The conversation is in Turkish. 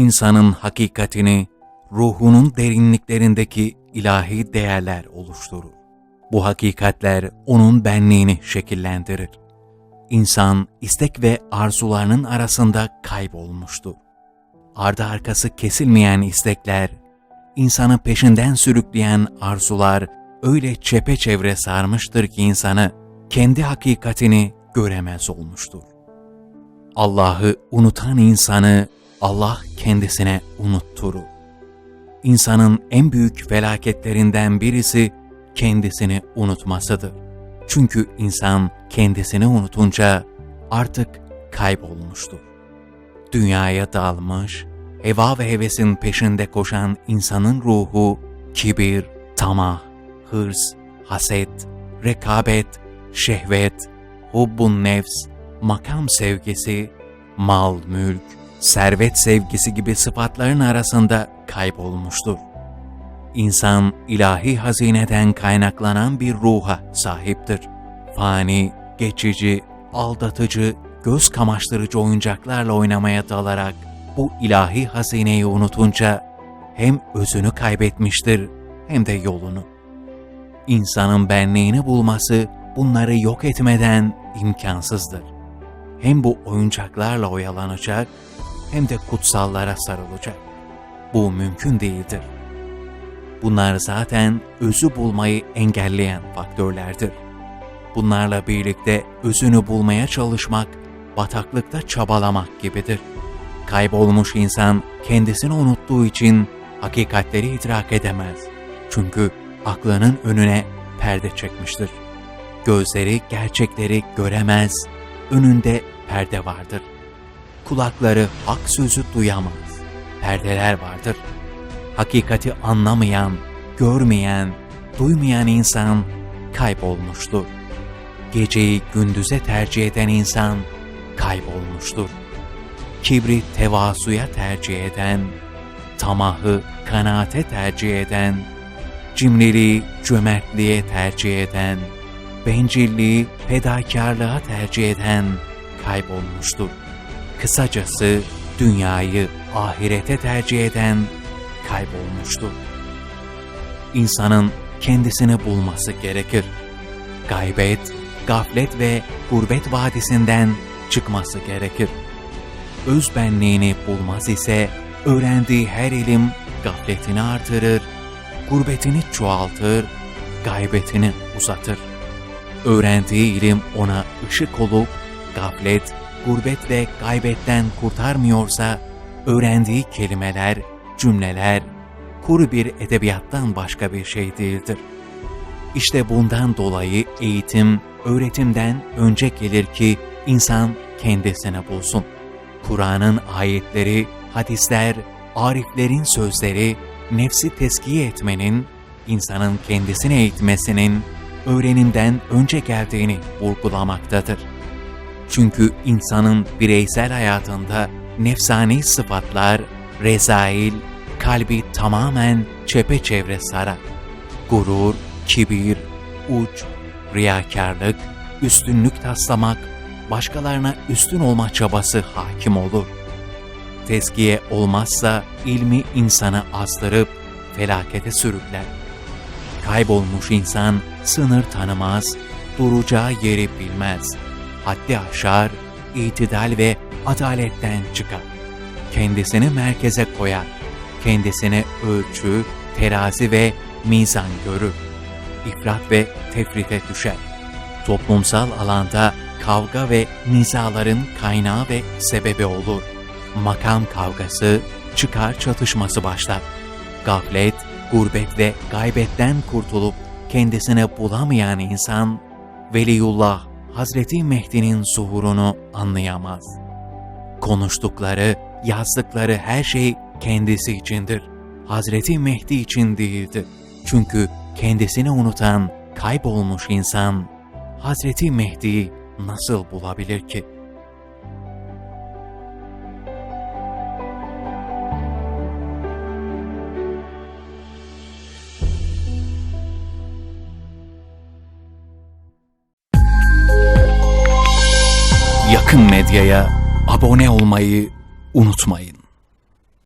insanın hakikatini, ruhunun derinliklerindeki ilahi değerler oluşturur. Bu hakikatler onun benliğini şekillendirir. İnsan istek ve arzularının arasında kaybolmuştur. Ardı arkası kesilmeyen istekler, insanı peşinden sürükleyen arzular öyle çepeçevre sarmıştır ki insanı kendi hakikatini göremez olmuştur. Allah'ı unutan insanı Allah kendisine unutturur. İnsanın en büyük felaketlerinden birisi kendisini unutmasıdır. Çünkü insan kendisini unutunca artık kaybolmuştur. Dünyaya dalmış, heva ve hevesin peşinde koşan insanın ruhu kibir, tamah, hırs, haset, rekabet, şehvet, hubbun nefs, makam sevgisi, mal, mülk, servet sevgisi gibi sıfatların arasında kaybolmuştur. İnsan ilahi hazineden kaynaklanan bir ruha sahiptir. Fani, geçici, aldatıcı, göz kamaştırıcı oyuncaklarla oynamaya dalarak bu ilahi hazineyi unutunca hem özünü kaybetmiştir hem de yolunu. İnsanın benliğini bulması bunları yok etmeden imkansızdır. Hem bu oyuncaklarla oyalanacak hem de kutsallara sarılacak. Bu mümkün değildir. Bunlar zaten özü bulmayı engelleyen faktörlerdir. Bunlarla birlikte özünü bulmaya çalışmak, bataklıkta çabalamak gibidir. Kaybolmuş insan kendisini unuttuğu için hakikatleri idrak edemez. Çünkü aklının önüne perde çekmiştir. Gözleri gerçekleri göremez, önünde perde vardır. Kulakları hak sözü duyamaz. Perdeler vardır. Hakikati anlamayan, görmeyen, duymayan insan kaybolmuştur. Geceyi gündüze tercih eden insan kaybolmuştur. Kibri tevazuya tercih eden, tamahı kanaate tercih eden, cimriliği cömertliğe tercih eden, bencilliği fedakarlığa tercih eden kaybolmuştur. Kısacası dünyayı ahirete tercih eden kaybolmuştur. İnsanın kendisini bulması gerekir. Gaybet, gaflet ve gurbet vadisinden çıkması gerekir. Öz benliğini bulmaz ise öğrendiği her ilim gafletini artırır, gurbetini çoğaltır, gaybetini uzatır. Öğrendiği ilim ona ışık olup gaflet, gurbet ve gaybetten kurtarmıyorsa öğrendiği kelimeler, cümleler kuru bir edebiyattan başka bir şey değildir. İşte bundan dolayı eğitim, öğretimden önce gelir ki insan kendisine bulsun. Kur'an'ın ayetleri, hadisler, ariflerin sözleri, nefsi teskiye etmenin, insanın kendisini eğitmesinin öğrenimden önce geldiğini vurgulamaktadır. Çünkü insanın bireysel hayatında nefsani sıfatlar, rezail, kalbi tamamen çepeçevre sarar. Gurur, kibir, uç, riyakarlık, üstünlük taslamak, başkalarına üstün olma çabası hakim olur. Tezkiye olmazsa ilmi insanı azdırıp felakete sürükler. Kaybolmuş insan sınır tanımaz, duracağı yeri bilmez. Haddi aşar, itidal ve adaletten çıkar. Kendisini merkeze koyar. Kendisine ölçü, terazi ve mizan görür. İfrat ve tefrite düşer. Toplumsal alanda kavga ve nizaların kaynağı ve sebebi olur. Makam kavgası, çıkar çatışması başlar. Gaflet, gurbet ve gaybetten kurtulup kendisine bulamayan insan, Veliullah Hazreti Mehdi'nin zuhurunu anlayamaz. Konuştukları, yazdıkları her şey kendisi içindir. Hazreti Mehdi için değildir. Çünkü kendisini unutan, kaybolmuş insan, Hazreti Mehdi'yi nasıl bulabilir ki? Yakın Medya'ya abone olmayı unutmayın.